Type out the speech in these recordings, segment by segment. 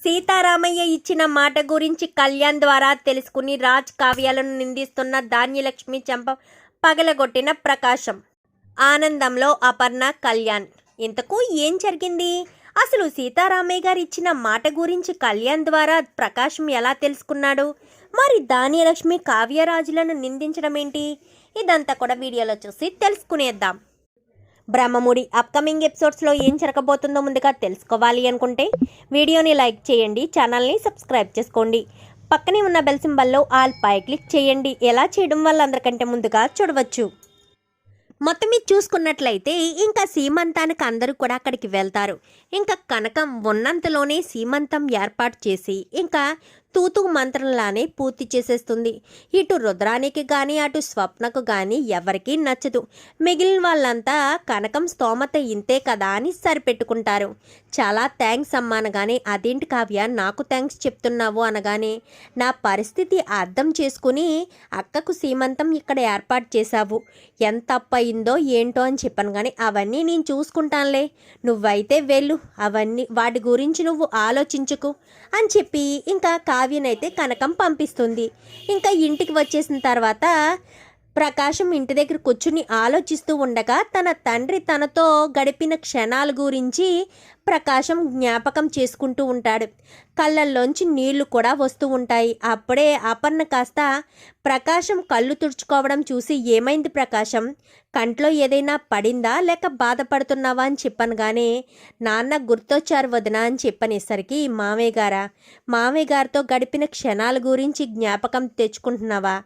సీతారామయ్య ఇచ్చిన మాట గురించి కళ్యాణ్ ద్వారా తెలుసుకుని రాజ్ కావ్యాలను నిందిస్తున్న ధాన్యలక్ష్మి చెంప పగలగొట్టిన ప్రకాశం. ఆనందంలో అపర్ణ కళ్యాణ్. ఇంతకు ఏం జరిగింది? అసలు సీతారామయ్య గారు ఇచ్చిన మాట గురించి కళ్యాణ్ ద్వారా ప్రకాశం ఎలా తెలుసుకున్నాడు? మరి ధాన్యలక్ష్మి కావ్యరాజులను నిందించడం ఏంటి ఇదంతా కూడా వీడియోలో చూసి తెలుసుకునేద్దాం. బ్రహ్మముడి అప్కమింగ్ ఎపిసోడ్స్లో ఏం జరగబోతుందో ముందుగా తెలుసుకోవాలి అనుకుంటే వీడియోని లైక్ చేయండి ఛానల్ని సబ్స్క్రైబ్ చేసుకోండి. పక్కనే ఉన్న బెల్ సింబల్లో ఆల్ పై క్లిక్ చేయండి. ఎలా చేయడం వల్ల అందరికంటే ముందుగా చూడవచ్చు. మొత్తం మీద చూసుకున్నట్లయితే ఇంకా సీమంతానికి అందరూ కూడా అక్కడికి వెళ్తారు. ఇంకా కనకం ఉన్నంతలోనే సీమంతం ఏర్పాటు చేసి ఇంకా తూతు మంత్రంలానే పూర్తి చేసేస్తుంది. ఇటు రుద్రానికి కానీ అటు స్వప్నకు కానీ ఎవరికీ నచ్చదు. మిగిలిన వాళ్ళంతా కనకం స్తోమత ఇంతే కదా అని సరిపెట్టుకుంటారు. చాలా థ్యాంక్స్ అమ్మా అనగానే అదేంటి కావ్య నాకు థ్యాంక్స్ చెప్తున్నావు అనగానే నా పరిస్థితి అర్థం చేసుకుని అక్కకు సీమంతం ఇక్కడ ఏర్పాటు చేశావు. ఎంత అప్పయిందో ఏంటో అని చెప్పాను కానీ అవన్నీ నేను చూసుకుంటానులే. నువ్వైతే వెళ్ళు అవన్నీ వాటి గురించి నువ్వు ఆలోచించుకు అని చెప్పి ఇంకా కావ్యనైతే కనకం పంపిస్తుంది. ఇంకా ఇంటికి వచ్చేసిన తర్వాత ప్రకాశం ఇంటి దగ్గర కూర్చుని ఆలోచిస్తూ ఉండగా తన తండ్రి తనతో గడిపిన క్షణాల గురించి ప్రకాశం జ్ఞాపకం చేసుకుంటూ ఉంటాడు. కళ్ళల్లోంచి నీళ్ళు కూడా వస్తూ ఉంటాయి. అప్పుడే అపర్ణ కాస్త ప్రకాశం కళ్ళు తుడుచుకోవడం చూసి ఏమైంది ప్రకాశం? కంట్లో ఏదైనా పడిందా? లేక బాధపడుతున్నావా? అని చెప్పాను కానీ నాన్న గుర్తొచ్చారు వదిన అని చెప్పనేసరికి మామయ్య గారా? మామయ్య గారితో గడిపిన క్షణాల గురించి జ్ఞాపకం తెచ్చుకుంటున్నావా?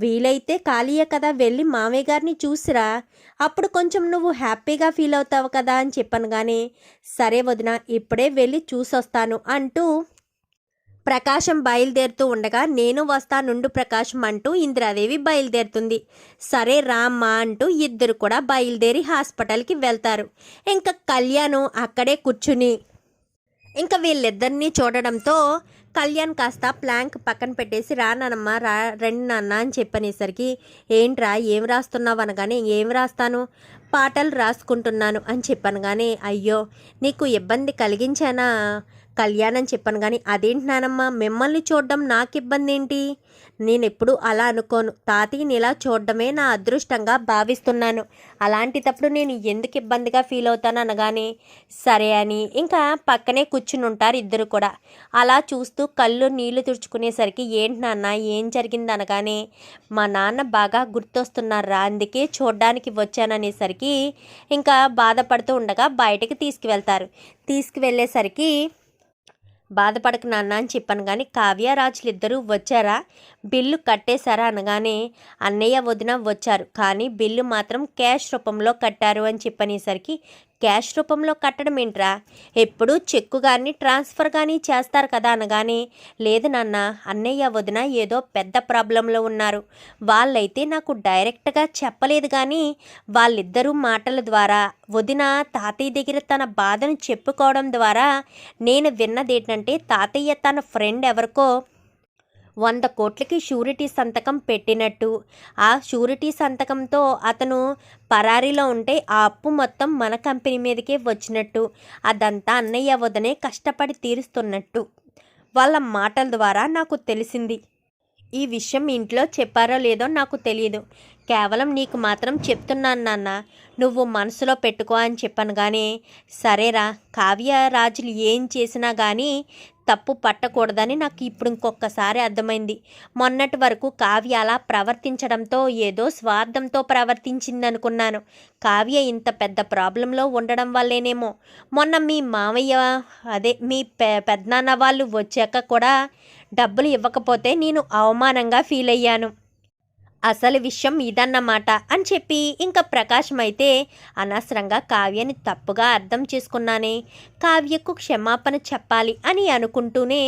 వీలైతే ఖాళీయే కదా వెళ్ళి మామయ్య గారిని చూసిరా. అప్పుడు కొంచెం నువ్వు హ్యాపీగా ఫీల్ అవుతావు కదా అని చెప్పాను కానీ సరే వదిన ఇప్పుడే వెళ్ళి చూసొస్తాను అంటూ ప్రకాశం బయలుదేరుతూ ఉండగా నేను వస్తానుండు ప్రకాశం అంటూ ఇందిరాదేవి బయలుదేరుతుంది. సరే రామ్మా అంటూ ఇద్దరు కూడా బయలుదేరి హాస్పిటల్కి వెళ్తారు. ఇంకా కళ్యాణ్ అక్కడే కూర్చుని ఇంకా వీళ్ళిద్దరినీ చూడడంతో కళ్యాణ్ కాస్త ప్లాంక్ పక్కన పెట్టేసి రా రా రండి నాన్న అని చెప్పనేసరికి ఏంట్రా ఏం రాస్తున్నావు అనగానే ఏం రాస్తాను? పాటలు రాసుకుంటున్నాను అని చెప్పాను కానీ అయ్యో నీకు ఇబ్బంది కలిగించానా? కళ్యాణ్ అని చెప్పాను కానీ అదేంటి నానమ్మ? మిమ్మల్ని చూడడం నాకు ఇబ్బంది ఏంటి నేను ఎప్పుడు అలా అనుకోను. తాతయ్యని ఇలా చూడడమే నా అదృష్టంగా భావిస్తున్నాను. అలాంటిటప్పుడు నేను ఎందుకు ఇబ్బందిగా ఫీల్ అవుతాను అనగానే సరే అని. ఇంకా పక్కనే కూర్చుని ఉంటారు ఇద్దరు కూడా. అలా చూస్తూ కళ్ళు నీళ్ళు తుడుచుకునేసరికి ఏంటి నాన్న? ఏం జరిగింది? అనగానే మా నాన్న బాగా గుర్తొస్తున్నారా? అందుకే చూడడానికి వచ్చాననేసరికి ఇంకా బాధపడుతూ ఉండగా బయటకు తీసుకువెళ్తారు. తీసుకువెళ్ళేసరికి బాధపడక నాన్న అని చెప్పాను కానీ కావ్యరాజులు ఇద్దరూ వచ్చారా? బిల్లు కట్టేశారా అనగానే అన్నయ్య వదిన వచ్చారు కానీ బిల్లు మాత్రం క్యాష్ రూపంలో కట్టారు అని చెప్పనేసరికి క్యాష్ రూపంలో కట్టడం ఏంట్రా? ఎప్పుడు చెక్కు కానీ ట్రాన్స్ఫర్ కానీ చేస్తారు కదా అనగానే లేదు నాన్న అన్నయ్య వదిన ఏదో పెద్ద ప్రాబ్లంలో ఉన్నారు. వాళ్ళైతే నాకు డైరెక్ట్గా చెప్పలేదు కానీ వాళ్ళిద్దరూ మాటల ద్వారా వదిన తాతయ్య దగ్గర తన బాధను చెప్పుకోవడం ద్వారా నేను విన్నది ఏంటంటే తాతయ్య తన ఫ్రెండ్ ఎవరికో వంద కోట్లకి షూరిటీ సంతకం పెట్టినట్టు. ఆ షూరిటీ సంతకంతో అతను పరారీలో ఉంటే ఆ అప్పు మొత్తం మన కంపెనీ మీదకే వచ్చినట్టు. అదంతా అన్నయ్య వదనే కష్టపడి తీరుస్తున్నట్టు. వాళ్ళ మాటల ద్వారా నాకు తెలిసింది. ఈ విషయం ఇంట్లో చెప్పారో లేదో నాకు తెలియదు కేవలం నీకు మాత్రం చెప్తున్నాను నాన్న. నువ్వు మనసులో పెట్టుకో అని చెప్పాను కానీ సరేరా. కావ్య రాజులు ఏం చేసినా కానీ తప్పు పట్టకూడదని నాకు ఇప్పుడు ఇంకొకసారి అర్థమైంది. మొన్నటి వరకు కావ్య అలా ప్రవర్తించడంతో ఏదో స్వార్థంతో ప్రవర్తించింది అనుకున్నాను కావ్య ఇంత పెద్ద ప్రాబ్లంలో ఉండడం వల్లేనేమో. మొన్న మీ మామయ్య అదే మీ పె పెద్దనాన్న వాళ్ళు వచ్చాక కూడా డబ్బులు ఇవ్వకపోతే నేను అవమానంగా ఫీల్ అయ్యాను అసలు విషయం ఇదన్నమాట అని చెప్పి ఇంకా ప్రకాశం అయితే అనవసరంగా కావ్యని తప్పుగా అర్థం చేసుకున్నానే. కావ్యకు క్షమాపణ చెప్పాలి అని అనుకుంటూనే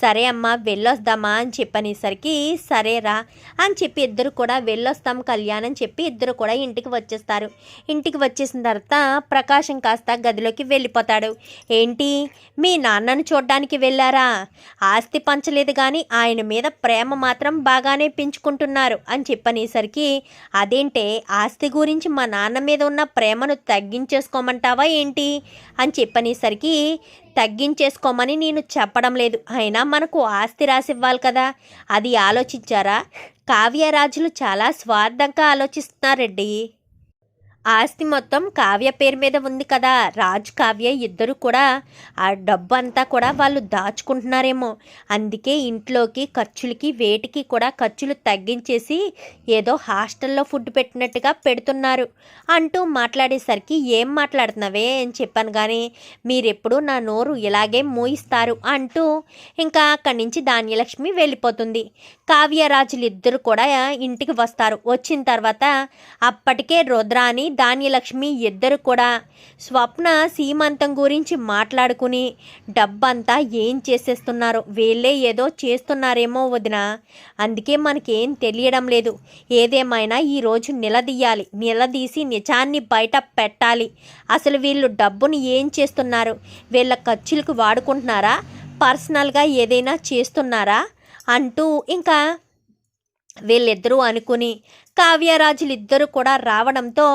సరే అమ్మా వెళ్ళొద్దామా అని చెప్పనేసరికి సరేరా అని చెప్పి ఇద్దరు కూడా వెళ్ళొస్తాం కళ్యాణ్ అని చెప్పి ఇద్దరు కూడా ఇంటికి వచ్చేస్తారు. ఇంటికి వచ్చేసిన తర్వాత ప్రకాశం కాస్త గదిలోకి వెళ్ళిపోతాడు. ఏంటి మీ నాన్నను చూడడానికి వెళ్ళారా? ఆస్తి పంచలేదు కానీ ఆయన మీద ప్రేమ మాత్రం బాగానే పెంచుకుంటున్నారు అని చెప్పనేసరికి అదేంటే ఆస్తి గురించి మా నాన్న మీద ఉన్న ప్రేమను తగ్గించేసుకోమంటావా ఏంటి? అని చెప్పనేసరికి తగ్గించేసుకోమని నేను చెప్పడం లేదు. అయినా మనకు ఆస్తి రాసివ్వాలి కదా. అది ఆలోచించారా? కావ్యరాజులు చాలా స్వార్థంగా ఆలోచిస్తున్నారండి ఆస్తి మొత్తం కావ్య పేరు మీద ఉంది కదా. రాజ్ కావ్య ఇద్దరు కూడా ఆ డబ్బు అంతా కూడా వాళ్ళు దాచుకుంటున్నారేమో. అందుకే ఇంట్లోకి ఖర్చులకి వేటికి కూడా ఖర్చులు తగ్గించేసి ఏదో హాస్టల్లో ఫుడ్ పెట్టినట్టుగా పెడుతున్నారు. అంటూ మాట్లాడేసరికి ఏం మాట్లాడుతున్నావే అని చెప్పాను కానీ మీరెప్పుడు నా నోరు ఇలాగే మూయిస్తారు అంటూ ఇంకా అక్కడి నుంచి ధాన్యలక్ష్మి వెళ్ళిపోతుంది. కావ్యరాజులు ఇద్దరు కూడా ఇంటికి వస్తారు. వచ్చిన తర్వాత అప్పటికే రుద్రాని ధాన్యలక్ష్మి ఇద్దరు కూడా స్వప్న సీమంతం గురించి మాట్లాడుకుని డబ్బంతా ఏం చేసేస్తున్నారో? వీళ్ళే ఏదో చేస్తున్నారేమో వదిన. అందుకే మనకేం తెలియడం లేదు. ఏదేమైనా ఈరోజు నిలదీయాలి. నిలదీసి నిజాన్ని బయట పెట్టాలి. అసలు వీళ్ళు డబ్బును ఏం చేస్తున్నారు? వీళ్ళ ఖర్చులకు వాడుకుంటున్నారా? పర్సనల్గా ఏదైనా చేస్తున్నారా? అంటూ ఇంకా వీళ్ళిద్దరూ అనుకుని కావ్యరాజులిద్దరూ కూడా రావడంతో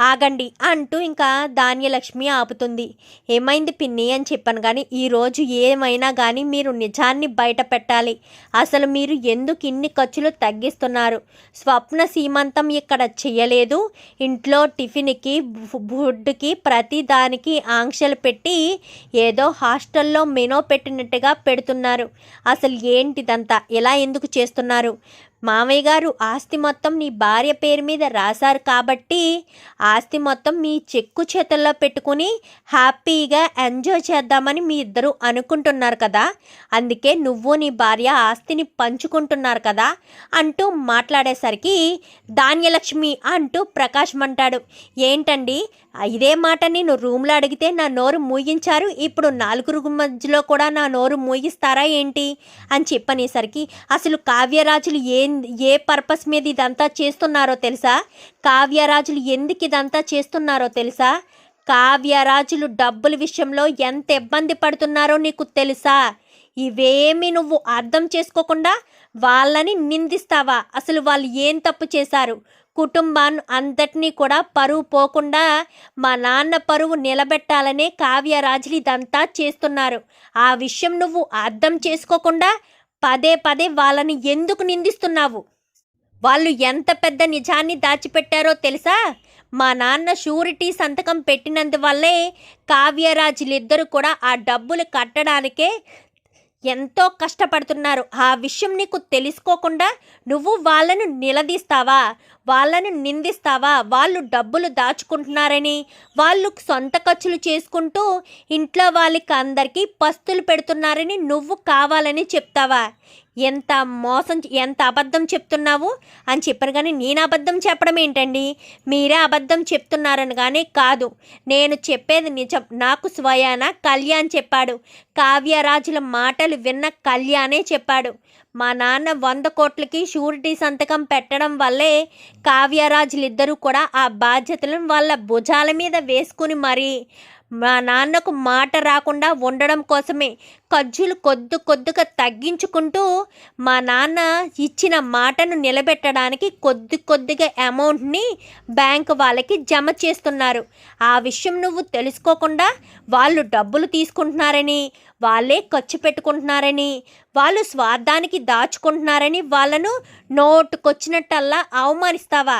ఆగండి అంటూ ఇంకా ధాన్యలక్ష్మి ఆపుతుంది. ఏమైంది పిన్ని అని చెప్పాను కానీ ఈరోజు ఏమైనా కానీ మీరు నిజాన్ని బయట పెట్టాలి. అసలు మీరు ఎందుకు ఇన్ని ఖర్చులు తగ్గిస్తున్నారు? స్వప్న సీమంతం ఇక్కడ చేయలేదు. ఇంట్లో టిఫిన్కి ఫుడ్కి ప్రతి దానికి ఆంక్షలు పెట్టి ఏదో హాస్టల్లో మెనో పెట్టినట్టుగా పెడుతున్నారు. అసలు ఏంటిదంతా? ఎలా ఎందుకు చేస్తున్నారు? మామయ్య గారు ఆస్తి మొత్తం నీ భార్య పేరు మీద రాశారు కాబట్టి ఆస్తి మొత్తం మీ చెక్కు చేతుల్లో పెట్టుకుని హ్యాపీగా ఎంజాయ్ చేద్దామని మీ ఇద్దరు అనుకుంటున్నారు కదా. అందుకే నువ్వు నీ భార్య ఆస్తిని పంచుకుంటున్నారు కదా అంటూ మాట్లాడేసరికి ధాన్యలక్ష్మి అంటూ ప్రకాశం అంటాడు ఏంటండి? ఇదే మాట నేను రూమ్లో అడిగితే నా నోరు మూగించారు ఇప్పుడు నాలుగురు మధ్యలో కూడా నా నోరు మూగిస్తారా ఏంటి? అని చెప్పనేసరికి అసలు కావ్యరాజులు ఏ ఏ పర్పస్ మీద ఇదంతా చేస్తున్నారో తెలుసా? కావ్యరాజులు ఎందుకు ఇదంతా చేస్తున్నారో తెలుసా? కావ్యరాజులు డబ్బుల విషయంలో ఎంత ఇబ్బంది పడుతున్నారో నీకు తెలుసా? ఇవేమి నువ్వు అర్థం చేసుకోకుండా వాళ్ళని నిందిస్తావా? అసలు వాళ్ళు ఏం తప్పు చేశారు? కుటుంబాన్ని అంతటినీ కూడా పరువు పోకుండా మా నాన్న పరువు నిలబెట్టాలనే కావ్యరాజులు ఇదంతా చేస్తున్నారు. ఆ విషయం నువ్వు అర్థం చేసుకోకుండా పదే పదే వాళ్ళని ఎందుకు నిందిస్తున్నావు? వాళ్ళు ఎంత పెద్ద నిజాన్ని దాచిపెట్టారో తెలుసా? మా నాన్న షూరిటీ సంతకం పెట్టినందువల్లే కావ్యరాజులిద్దరూ కూడా ఆ డబ్బులు కట్టడానికే ఎంతో కష్టపడుతున్నారు. ఆ విషయం నీకు తెలుసుకోకుండా నువ్వు వాళ్ళను నిలదీస్తావా? వాళ్ళను నిందిస్తావా? వాళ్ళు డబ్బులు దాచుకుంటున్నారని వాళ్ళు సొంత ఖర్చులు చేసుకుంటూ ఇంట్లో వాళ్ళకి అందరికీ పస్తులు పెడుతున్నారని నువ్వు కావాలని చెప్తావా? ఎంత మోసం ఎంత అబద్ధం చెప్తున్నావు? అని చెప్పారు కానీ నేను అబద్ధం చెప్పడం ఏంటండి? మీరే అబద్ధం చెప్తున్నారని కానీ కాదు. నేను చెప్పేది నిజం. నాకు స్వయాన కళ్యాణ్ చెప్పాడు. కావ్యరాజుల మాటలు విన్న కళ్యాణే చెప్పాడు. మా నాన్న వంద కోట్లకి షూరిటీ సంతకం పెట్టడం వల్లే కావ్యరాజులిద్దరూ కూడా ఆ బాధ్యతలను వాళ్ళ భుజాల మీద వేసుకుని మరీ మా నాన్నకు మాట రాకుండా ఉండడం కోసమే ఖర్చులు కొద్ది కొద్దిగా తగ్గించుకుంటూ మా నాన్న ఇచ్చిన మాటను నిలబెట్టడానికి కొద్ది కొద్దిగా అమౌంట్ని బ్యాంక్ వాళ్ళకి జమ చేస్తున్నారు. ఆ విషయం నువ్వు తెలుసుకోకుండా వాళ్ళు డబ్బులు తీసుకుంటున్నారని వాళ్ళే ఖర్చు పెట్టుకుంటున్నారని వాళ్ళు స్వార్థానికి దాచుకుంటున్నారని వాళ్ళను నోటుకొచ్చినట్టల్లా అవమానిస్తావా?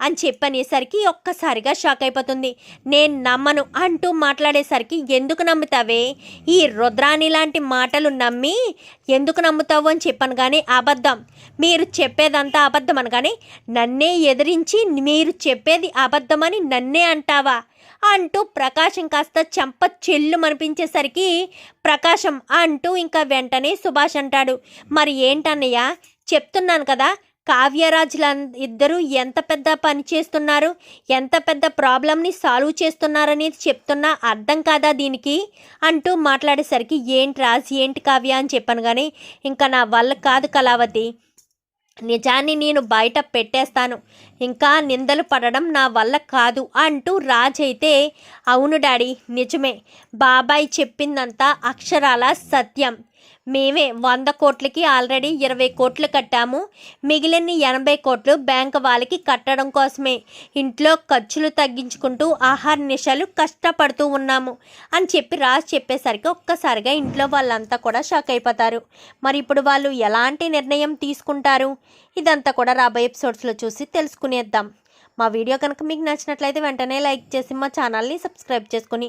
అని చెప్పనేసరికి ఒక్కసారిగా షాక్ అయిపోతుంది. నేను నమ్మను అంటూ మాట్లాడేసరికి ఎందుకు నమ్ముతావే? ఈ రుద్రాణి లాంటి మాటలు నమ్మి ఎందుకు నమ్ముతావు అని చెప్పాను కానీ అబద్ధం. మీరు చెప్పేదంతా అబద్ధం అనగానే నన్నే ఎదిరించి మీరు చెప్పేది అబద్ధమని నన్నే అంటావా? అంటూ ప్రకాశం కాస్త చెంప చెల్లు అనిపించేసరికి ప్రకాశం అంటూ ఇంకా వెంటనే సుభాష్ అంటాడు. మరి ఏంటన్నయ్య? చెప్తున్నాను కదా కావ్యరాజుల ఇద్దరు ఎంత పెద్ద పని చేస్తున్నారు? ఎంత పెద్ద ప్రాబ్లంని సాల్వ్ చేస్తున్నారనేది చెప్తున్నా అర్థం కాదా దీనికి? అంటూ మాట్లాడేసరికి ఏంటి రాజ్? ఏంటి కావ్య? అని చెప్పాను కానీ ఇంకా నా వల్ల కాదు కళావతి. నిజాన్ని నేను బయట పెట్టేస్తాను. ఇంకా నిందలు పడడం నా వల్ల కాదు అంటూ రాజ్ అయితే అవును డాడీ నిజమే. బాబాయ్ చెప్పిందంతా అక్షరాల సత్యం. మేమే వంద కోట్లకి ఆల్రెడీ ఇరవై కోట్లు కట్టాము. మిగిలిన ఎనభై కోట్లు బ్యాంక్ వాళ్ళకి కట్టడం కోసమే. ఇంట్లో ఖర్చులు తగ్గించుకుంటూ ఆహార నిషాలు కష్టపడుతూ ఉన్నాము అని చెప్పి రాజు చెప్పేసరికి ఒక్కసారిగా ఇంట్లో వాళ్ళంతా కూడా షాక్ అయిపోతారు. మరి ఇప్పుడు వాళ్ళు ఎలాంటి నిర్ణయం తీసుకుంటారు? ఇదంతా కూడా రాబోయే ఎపిసోడ్స్లో చూసి తెలుసుకునేద్దాం. మా వీడియో కనుక మీకు నచ్చినట్లయితే వెంటనే లైక్ చేసి మా ఛానల్ని సబ్స్క్రైబ్ చేసుకుని